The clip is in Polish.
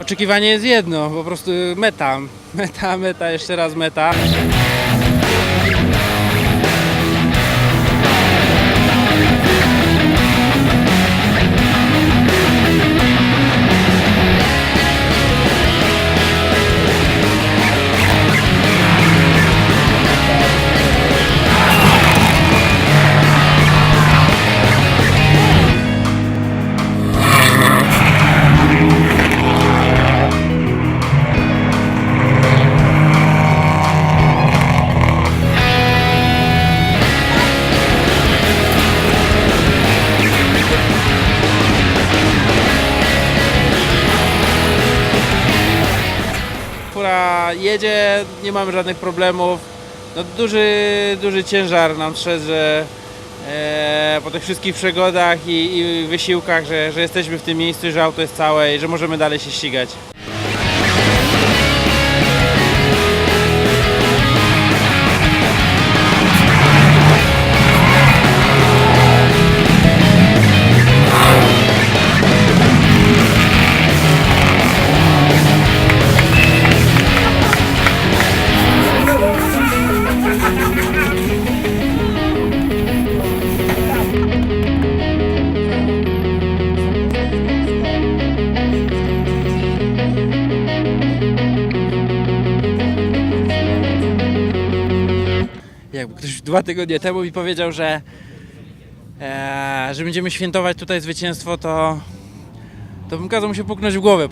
oczekiwanie jest jedno, po prostu meta. Meta, meta, jeszcze raz meta. Fura jedzie, nie mamy żadnych problemów. No, duży, duży ciężar nam szedł, że e, po tych wszystkich przygodach i, i wysiłkach, że, że jesteśmy w tym miejscu, że auto jest całe i że możemy dalej się ścigać. Jakby ktoś dwa tygodnie temu mi powiedział, że, e, że będziemy świętować tutaj zwycięstwo, to, to bym kazał mu się puknąć w głowę.